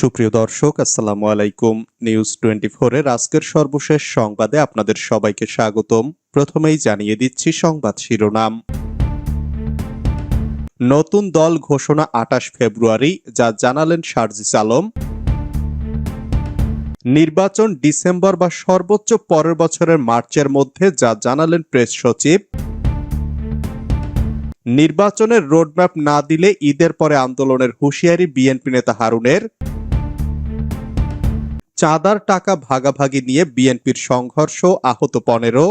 সুপ্রিয় দর্শক, আসসালামু আলাইকুম। নিউজ টোয়েন্টি এর আজকের সর্বশেষ সংবাদে আপনাদের সবাইকে স্বাগতম। প্রথমেই জানিয়ে দিচ্ছি সংবাদ শিরোনাম। নতুন দল ঘোষণা আটাশ ফেব্রুয়ারি, যা জানালেন শারজিস আলম। নির্বাচন ডিসেম্বর বা সর্বোচ্চ পরের বছরের মার্চের মধ্যে, যা জানালেন প্রেস সচিব। নির্বাচনের রোডম্যাপ না দিলে ঈদের পরে আন্দোলনের হুঁশিয়ারি বিএনপি নেতা হারুনের। চাঁদার টাকা ভাগাভাগি নিয়ে বিএনপির সংঘর্ষ আহত পনেরো।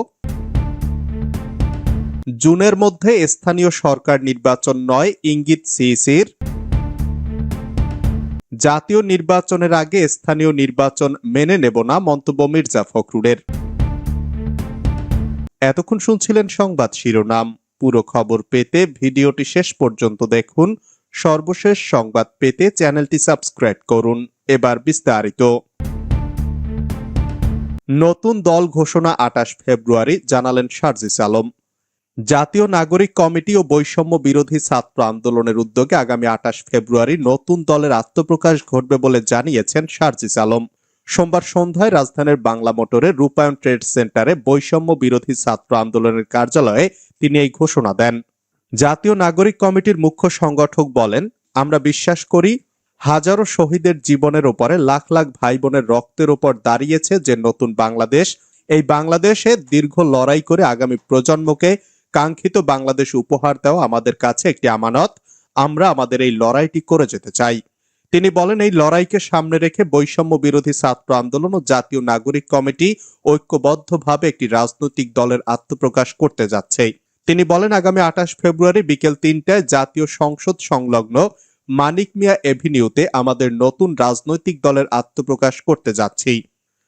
জুনের মধ্যে স্থানীয় সরকার নির্বাচন নয়, ইঙ্গিত সিইসির। জাতীয় নির্বাচনের আগে স্থানীয় নির্বাচন মেনে নেব না মন্তব্য মির্জা ফখরুলের। এতক্ষণ শুনছিলেন সংবাদ শিরোনাম। পুরো খবর পেতে ভিডিওটি শেষ পর্যন্ত দেখুন। সর্বশেষ সংবাদ পেতে চ্যানেলটি সাবস্ক্রাইব করুন। এবার বিস্তারিত। নতুন দল ঘোষণা আটাশ ফেব্রুয়ারি, জানালেন শারজিস আলম। জাতীয় নাগরিক কমিটি ও বৈষম্য বিরোধী ছাত্র আন্দোলনের উদ্যোগে আগামী আটাশ ফেব্রুয়ারি নতুন দলের আত্মপ্রকাশ ঘটবে বলে জানিয়েছেন শারজিস আলম। সোমবার সন্ধ্যায় রাজধানীর বাংলা মোটরে রূপায়ণ ট্রেড সেন্টারে বৈষম্য বিরোধী ছাত্র আন্দোলনের কার্যালয়ে তিনি এই ঘোষণা দেন। জাতীয় নাগরিক কমিটির মুখ্য সংগঠক বলেন, আমরা বিশ্বাস করি হাজারো শহীদের জীবনের উপরে লাখ লাখ ভাই বোনের রক্তের উপর দাঁড়িয়েছে যে নতুন বাংলাদেশ। এই বাংলাদেশে দীর্ঘ লড়াই করে আগামী প্রজন্মকে কাঙ্ক্ষিত বাংলাদেশ উপহার দেওয়া আমাদের কাছে একটি আমানত। আমরা আমাদের এই লড়াইটি করে যেতে চাই। তিনি বলেন, এই লড়াইকে সামনে রেখে বৈষম্য বিরোধী ছাত্র আন্দোলন ও জাতীয় নাগরিক কমিটি ঐক্যবদ্ধভাবে একটি রাজনৈতিক দলের আত্মপ্রকাশ করতে যাচ্ছে। তিনি বলেন, আগামী আঠাশ ফেব্রুয়ারি বিকেল তিনটায় জাতীয় সংসদ সংলগ্ন মানিক মিয়া এভিনিউতে আমাদের নতুন রাজনৈতিক দলের আত্মপ্রকাশ করতে যাচ্ছি।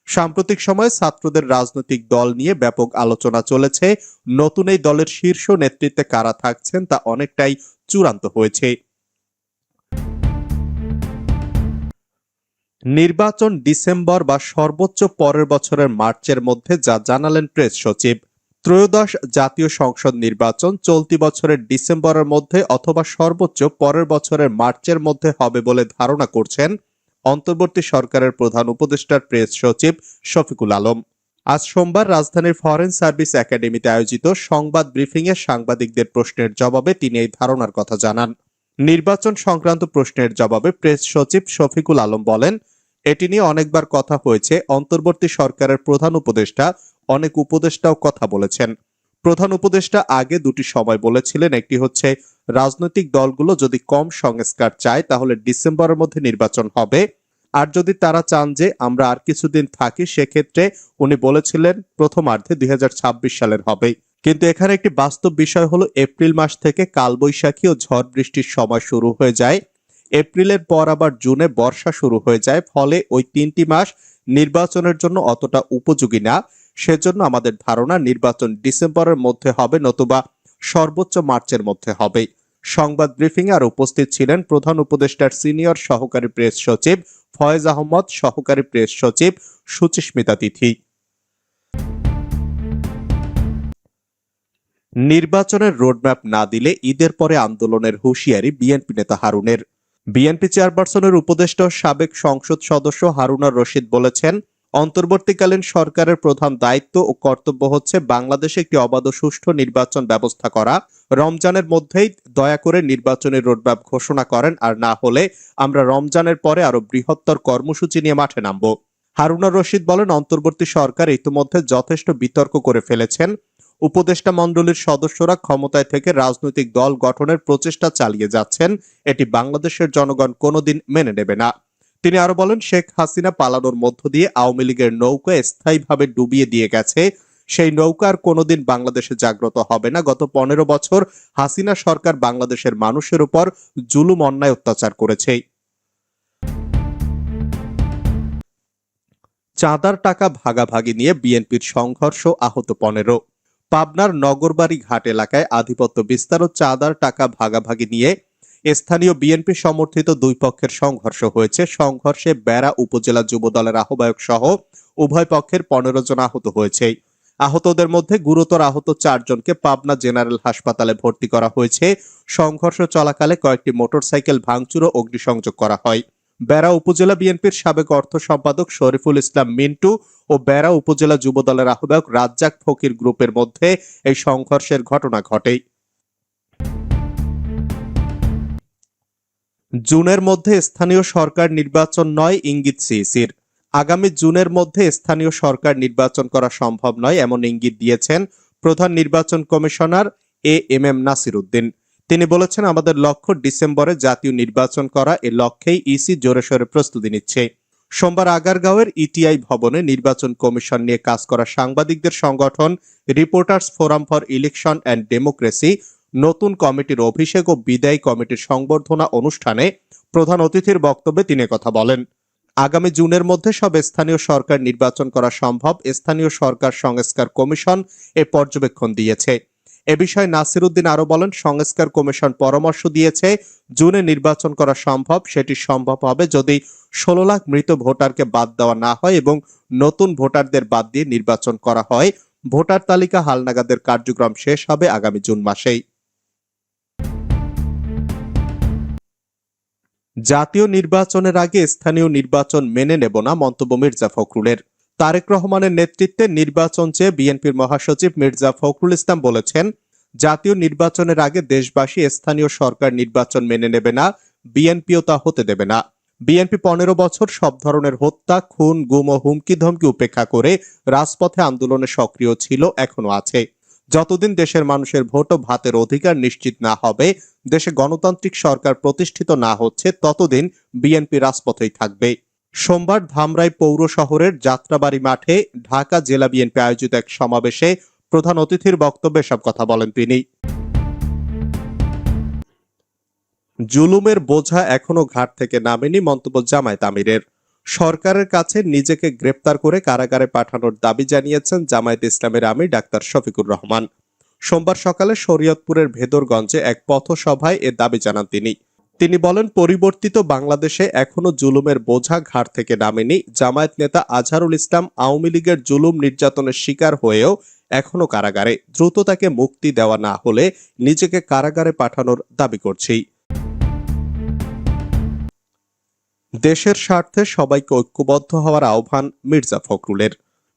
সাম্প্রতিক সময়ে ছাত্রদের রাজনৈতিক দল নিয়ে ব্যাপক আলোচনা চলেছে। নতুন এই দলের শীর্ষ নেতৃত্বে কারা থাকছেন তা অনেকটাই চূড়ান্ত হয়েছে। নির্বাচন ডিসেম্বর বা সর্বোচ্চ পরের বছরের মার্চের মধ্যে যা জানালেন প্রেস সচিব। ত্রয়োদশ জাতীয় সংসদ নির্বাচন চলতি বছরের ডিসেম্বরের মধ্যে অথবা সর্বোচ্চ পরের বছরের মার্চের মধ্যে হবে বলে ধারণা করছেন অন্তর্বর্তী সরকারের প্রধান উপদেষ্টার প্রেস সচিব শফিকুল আলম। আজ সোমবার রাজধানীর ফরেন সার্ভিস একাডেমিতে আয়োজিত সংবাদ ব্রিফিংয়ে সাংবাদিকদের প্রশ্নের জবাবে তিনি এই ধারণার কথা জানান। নির্বাচন সংক্রান্ত প্রশ্নের জবাবে প্রেস সচিব শফিকুল আলম বলেন, এটি নিয়ে অনেকবার কথা হয়েছে। অন্তর্বর্তী সরকারের প্রধান উপদেষ্টা অনেক উপদেষ্টাও কথা বলেছেন। প্রধান উপদেষ্টা আগে দুটি সময় বলেছিলেন, একটি হচ্ছে, রাজনৈতিক দলগুলো যদি কম সংস্কার চায়, তাহলে ডিসেম্বরের মধ্যে নির্বাচন হবে। আর যদি তারা চান যে, আমরা আর কিছুদিন থাকি, সেক্ষেত্রে উনি বলেছিলেন, প্রথমার্ধে দুই হাজার ছাব্বিশ সালের হবে। কিন্তু এখানে একটি বাস্তব বিষয় হলো, এপ্রিল মাস থেকে কালবৈশাখী ও ঝড় বৃষ্টির সময় শুরু হয়ে যায়। এপ্রিলের পর আবার জুনে বর্ষা শুরু হয়ে যায়, ফলে ওই তিনটি মাস নির্বাচনের জন্য অতটা উপযোগী না। সেজন্য আমাদের ধারণা নির্বাচন ডিসেম্বরের মধ্যে হবে নতুবা সর্বোচ্চ মার্চের মধ্যে হবে। সংবাদ ব্রিফিং আর উপস্থিত ছিলেন প্রধান উপদেষ্টার সিনিয়র সহকারী প্রেস সচিব ফয়েজ আহমদ, সহকারী প্রেস সচিব সুচিস্মিতা তিথি। নির্বাচনের রোডম্যাপ না দিলে ঈদের পরে আন্দোলনের হুঁশিয়ারি বিএনপি নেতা হারুনের। বিএনপি চেয়ারপারসনের উপদেষ্টা সাবেক সংসদ সদস্য হারুনার রশিদ বলেছেন অন্তর্বর্তীকালীন সরকারের প্রধান দায়িত্ব ও কর্তব্য হচ্ছে বাংলাদেশে একটি অবাধ সুষ্ঠু নির্বাচন ব্যবস্থা করা। রমজানের মধ্যেই দয়া করে নির্বাচনের রোডম্যাপ ঘোষণা করেন আর না হলে আমরা রমজানের পরে আরও বৃহত্তর কর্মসূচি নিয়ে মাঠে নামব। হারুনা রশিদ বলেন, অন্তর্বর্তী সরকার ইতিমধ্যে যথেষ্ট বিতর্ক করে ফেলেছেন। উপদেষ্টা মণ্ডলীর সদস্যরা ক্ষমতায় থেকে রাজনৈতিক দল গঠনের প্রচেষ্টা চালিয়ে যাচ্ছেন। এটি বাংলাদেশের জনগণ কোনোদিন মেনে নেবে না। তিনি আরও বলেন, শেখ হাসিনা পালানোর মধ্য দিয়ে আওয়ামী লীগের নৌকা স্থায়ীভাবে ডুবিয়ে দিয়ে গেছে। সেই নৌকা আর কোনোদিন বাংলাদেশে জাগ্রত হবে না। গত পনেরো বছর হাসিনা সরকার বাংলাদেশের মানুষের উপর জুলুম, অন্যায় অত্যাচার করেছে। চাঁদার টাকা ভাগাভাগি নিয়ে বিএনপির সংঘর্ষ আহত পনেরো। পাবনার নগরবাড়ি ঘাট এলাকায় আধিপত্য বিস্তার ও চাঁদার টাকা ভাগাভাগি নিয়ে স্থানীয় বিএনপি সমর্থিত দুই পক্ষের সংঘর্ষ হয়েছে। সংঘর্ষে বেড়া উপজেলা যুব দলের আহ্বায়ক সহ উভয় পক্ষের পনেরো জন আহত হয়েছে। আহতদের মধ্যে গুরুতর আহত চারজনকে পাবনা জেনারেল হাসপাতালে ভর্তি করা হয়েছে। সংঘর্ষ চলাকালে কয়েকটি মোটরসাইকেল ভাঙচুর ও অগ্নিসংযোগ করা হয়। বেড়া উপজেলা বিএনপির সাবেক অর্থ সম্পাদক শরীফুল ইসলাম মিন্টু ও বেড়া উপজেলা যুব দলের আহ্বায়ক রাজ্জাক ফকির গ্রুপের মধ্যে এই সংঘর্ষের ঘটনা ঘটে। জুনের মধ্যে স্থানীয় সরকার নির্বাচন নয়, ইঙ্গিত সিইসির। আগামী জুনের মধ্যে স্থানীয় সরকার নির্বাচন করা সম্ভব নয়, এমন ইঙ্গিত দিয়েছেন প্রধান নির্বাচন commissioner A M M Nasir Uddin তিনি বলেছেন, আমাদের লক্ষ্য ডিসেম্বরে জাতীয় নির্বাচন করা, এ লক্ষ্যেই ইসি জোরে সোরে প্রস্তুতি নিচ্ছে। সোমবার আগারগাঁওয়ের ইটিআই ভবনে নির্বাচন কমিশন নিয়ে কাজ করা সাংবাদিকদের সংগঠন reporters forum for election and democracy নতুন কমিটির অভিষেক ও বিদায়ী কমিটির সংবর্ধনা অনুষ্ঠানে প্রধান অতিথির বক্তব্যে তিনি কথা বলেন। আগামী জুনের মধ্যে সব স্থানীয় সরকার নির্বাচন করা সম্ভব। স্থানীয় সরকার সংস্কার কমিশন এ পর্যবেক্ষণ দিয়েছে। এ বিষয়ে নাসিরুদ্দিন আরও বলেন, সংস্কার কমিশন পরামর্শ দিয়েছে, জুনে নির্বাচন করা সম্ভব, সেটি সম্ভব হবে যদি ষোলো লাখ মৃত ভোটারকে বাদ দেওয়া না হয় এবং নতুন ভোটারদের বাদ দিয়ে নির্বাচন করা হয়। ভোটার তালিকা হালনাগাদের কার্যক্রম শেষ হবে আগামী জুন মাসেই। জাতীয় নির্বাচনের আগে স্থানীয় নির্বাচন মেনে নেব না মন্তব্য মির্জা ফখরুলের। তারেক রহমানের নেতৃত্বে নির্বাচন চেয়ে বিএনপির মহাসচিব মির্জা ফখরুল ইসলাম বলেছেন, জাতীয় নির্বাচনের আগে দেশবাসী স্থানীয় সরকার নির্বাচন মেনে নেবে না, বিএনপিও তা হতে দেবে না। বিএনপি পনেরো বছর সব ধরনের হত্যা, খুন, গুম ও হুমকি ধমকি উপেক্ষা করে রাজপথে আন্দোলনে সক্রিয় ছিল এখনও আছে। যতদিন দেশের মানুষের ভোট ও ভাতের অধিকার নিশ্চিত না হবে, দেশে গণতান্ত্রিক সরকার প্রতিষ্ঠিত না হচ্ছে, ততদিন বিএনপি রাজপথেই থাকবে। সোমবার ধামরাই পৌর শহরের যাত্রাবাড়ি মাঠে ঢাকা জেলা বিএনপি আয়োজিত এক সমাবেশে প্রধান অতিথির বক্তব্যে সব কথা বলেন তিনি। জুলুমের বোঝা এখনও ঘাট থেকে নামেনি মন্তব্য জামায়াত আমিরের। সরকারের কাছে নিজেকে গ্রেপ্তার করে কারাগারে পাঠানোর দাবি জানিয়েছেন জামায়াত ইসলামের আমির ডাক্তার শফিকুর রহমান। সোমবার সকালে শরীয়তপুরের ভেদরগঞ্জে এক পথসভায় এ দাবি জানান তিনি। তিনি বলেন, পরিবর্তিত বাংলাদেশে এখনও জুলুমের বোঝা ঘাট থেকে নামেনি। জামায়াত নেতা আজহারুল ইসলাম আওয়ামী লীগের জুলুম নির্যাতনের শিকার হয়েও এখনও কারাগারে। দ্রুত তাকে মুক্তি দেওয়া না হলে নিজেকে কারাগারে পাঠানোর দাবি করছি দেশের স্বার্থে সবাইকে ঐক্যবদ্ধ হওয়ার আহ্বান মির্জা ফখরুলের।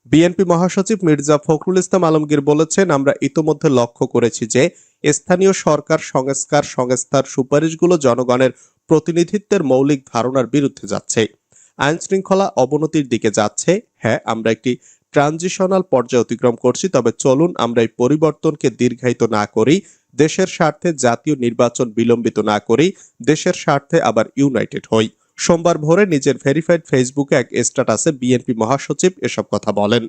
বিএনপি মহাসচিব মির্জা ফখরুল ইসলাম আলমগীর বলেছেন, আমরা ইতোমধ্যে লক্ষ্য করেছি যে স্থানীয় সরকার সংস্কার সংস্থার সুপারিশগুলো জনগণের প্রতিনিধিত্বের মৌলিক ধারণার বিরুদ্ধে যাচ্ছে। আইন শৃঙ্খলা অবনতির দিকে যাচ্ছে। হ্যাঁ আমরা একটি ট্রানজিশনাল পর্যায়ে অতিক্রম করছি, তবে চলুন আমরা এই পরিবর্তনকে দীর্ঘায়িত না করি, দেশের স্বার্থে জাতীয় নির্বাচন বিলম্বিত না করি, দেশের স্বার্থে আবার ইউনাইটেড হই। সোমবার ভোরে নিজের ভেরিফাইড ফেসবুকে এক স্ট্যাটাসে বিএনপি মহাসচিব এসব কথা বলেন।